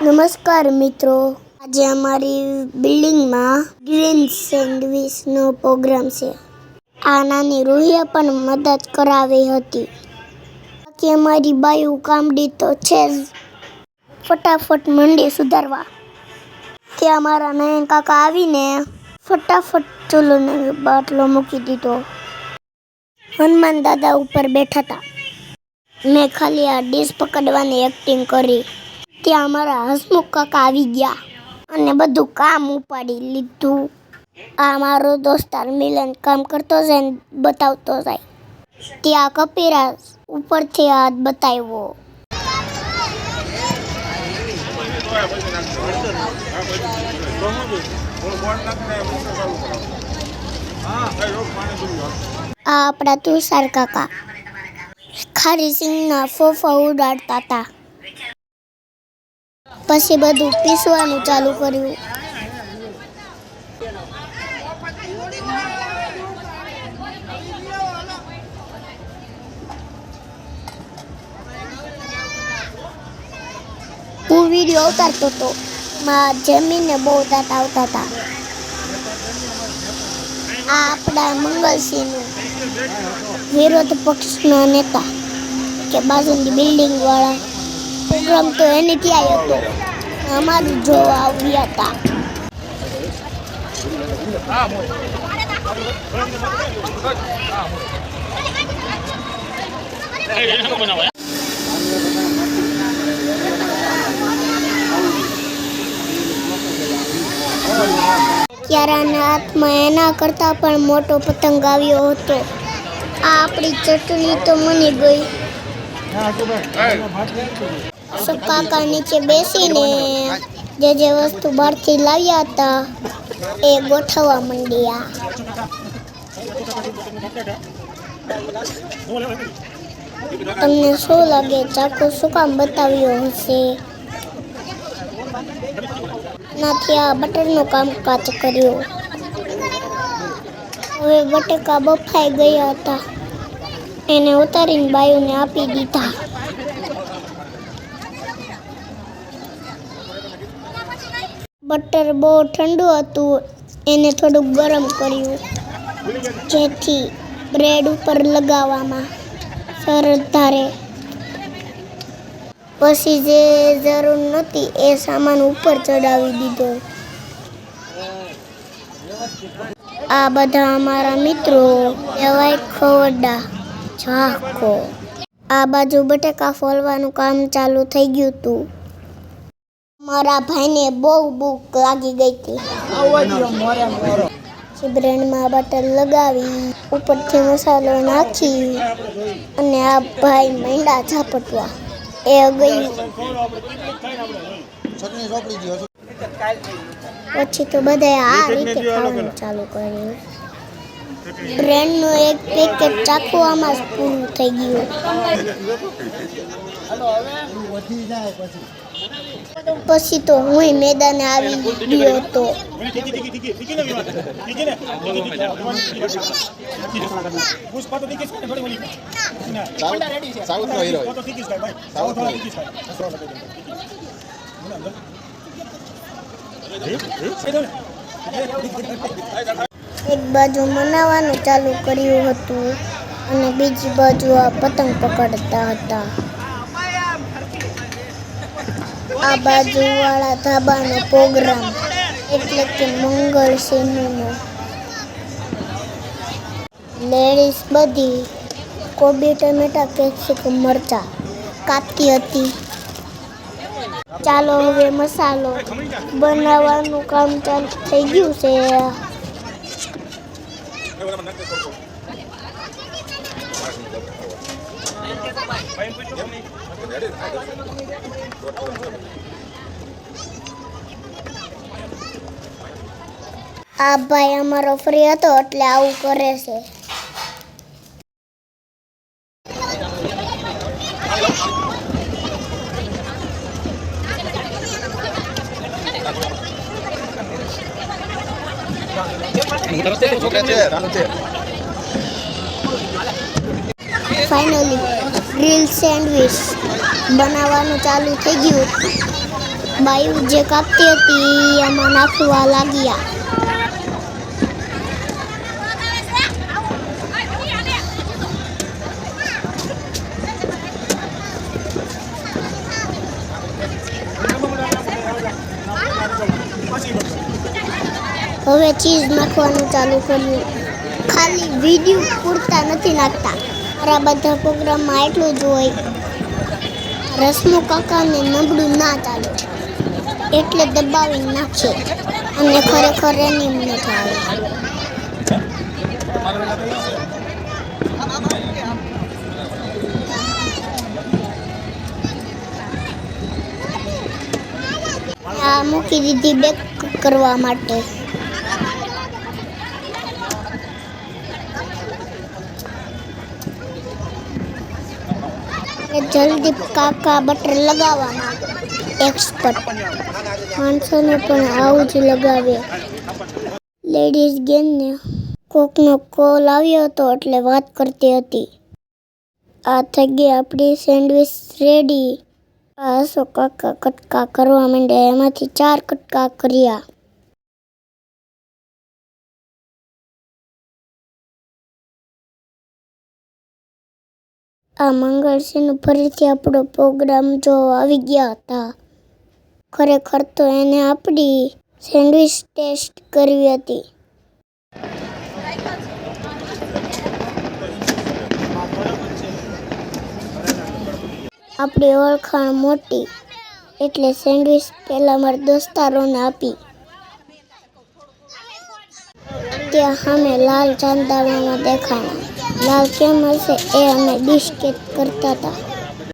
નમસ્કાર મિત્રો. આજે અમારી બિલ્ડિંગમાં ગ્રીન સેન્ડવિચનો પ્રોગ્રામ છે. આ નાની રૂહીએ પણ મદદ કરાવી હતી. બાકી અમારી બાયુ કામડી તો છે જ. ફટાફટ મંડી સુધારવા. ત્યાં મારા નયન કાકા આવીને ફટાફટ ચૂલોને બાટલો મૂકી દીધો. હનુમાન દાદા ઉપર બેઠા હતા. મેં ખાલી આ ડીશ પકડવાની એક્ટિંગ કરી. ત્યાં અમારા હસમુખ કાકા આવી ગયા અને બધું કામ ઉપાડી લીધું. આ મારો દોસ્તાર મિલન કામ કરતો જાય ને બતાવતો જાય. ત્યાં કપિરા ઉપરથી હાથ બતાવ્યો. આ આપણા તુષાર કાકા. ખારી સિંહના ફોફા ઉડાડતા હતા. પછી બધું પીસવાનું ચાલુ કર્યું. હું વીડિયો ઉતારતો હતો. માં જમીને બહુ તાતા આવતા હતા. આ આપણા મંગલસિંહનું વિરોધ પક્ષના નેતા કે બાજુની બિલ્ડિંગ વાળા પ્રોગ્રામ તો એને ત્યાં હતો અમારું જોવા આવ્યા હતા. ક્યારાના હાથમાં એના કરતાં પણ મોટો પતંગ આવ્યો હતો. આ આપણી ચટણી તો મની ગઈ. સબ કાકા નીચે બેસીને જે જે વસ્તુ બહારથી લાવ્યા હતા, એ ગોઠવવા માંડ્યા. તમને શું લાગે? ચાકુ શું કામ બતાવ્યો હશે? નાથી આ બટરનું કામકાજ કર્યું. હવે બટેકા બફાઈ ગયા હતા. એને ઉતારીને બાયુને આપી દીધા. બટર બહુ ઠંડુ હતું, એને થોડુંક ગરમ કર્યું. જેથી બ્રેડ ઉપર લગાવવામાં સરળતા પછી જે જરૂર નહોતી, એ સામાન ઉપર ચડાવી દીધો. આ બધા અમારા મિત્રો, કહેવાય ખવડા ઝાકો આ બાજુ બટેકા ફોલવાનું કામ ચાલુ થઈ ગયું હતું. મારા ભાઈને બહુ ભૂખ લાગી ગઈ હતી. પછી બ્રેડમાં બટર લગાવી ઉપરથી મસાલો નાખી અને આ ભાઈ મંડા ઝાપટવા. એ ગયું પછી તો બધાએ આ રીતે ખાવાનું ચાલુ કર્યું. બ્રેડનું એક પેકેટ ચાખવામાં જ પૂરું થઈ ગયું. પછી તો હું મેદાને આવી ગયો હતો એક બાજુ મનાવવાનું ચાલુ કર્યું હતું અને બીજી બાજુ આ પતંગ પકડતા હતા. આ બાજુવાળા ધાબાનો પ્રોગ્રામ એટલે કે મંગળ સિંહનો. લેડીઝ બધી કોબી, ટમેટા, કેપ્સિકમ, મરચા કાપતી હતી. ચાલો હવે મસાલો બનાવવાનું કામ ચાલુ થઈ ગયું છે. આ ભાઈ અમારો ફ્રી હતો એટલે આવું કરે છે. ફાઇનલી ગ્રીલ સેન્ડવિચ બનાવવાનું ચાલુ થઈ ગયું બાયું જે કાપતી હતી એમાં નાખવા લાગ્યા હવે ચીઝ નાખવાનું ચાલુ કર્યું. ખાલી વીડિયો પૂરતા નથી નાખતા મારા બધા પ્રોગ્રામમાં એટલું જ હોય. રસમુ કાકાને નબળું ના ચાલે એટલે દબાવીને નાખે અને ખરેખર એની નથી આવે મૂકી દીધી બેક કરવા માટે. એ જલ્દી કાકા બટર લગાવવા માંગે એક્સપર્ટ માણસોને પણ આવું જ લગાવે લેડીઝ ગેમને કોકનો કોલ આવ્યો હતો એટલે વાત કરતી હતી આ થઈ ગઈ આપણી સેન્ડવિચ રેડી આ હસો કાકા કટકા કરવા માંડ્યા એમાંથી ચાર કટકા કર્યા આ મંગળસિંહનું ફરીથી આપણો પ્રોગ્રામ જો આવી ગયા હતા. ખરેખર તો એને આપણી સેન્ડવિચ ટેસ્ટ કરવી હતી. આપણી ઓળખાણ મોટી એટલે સેન્ડવિચ પહેલાં મારા દોસ્તારોને આપી. ત્યાં સામે લાલ ચાંદામાં દેખાણા. લાલ કેમ હશે એ અમે ડિસ્કેટ કરતા હતા.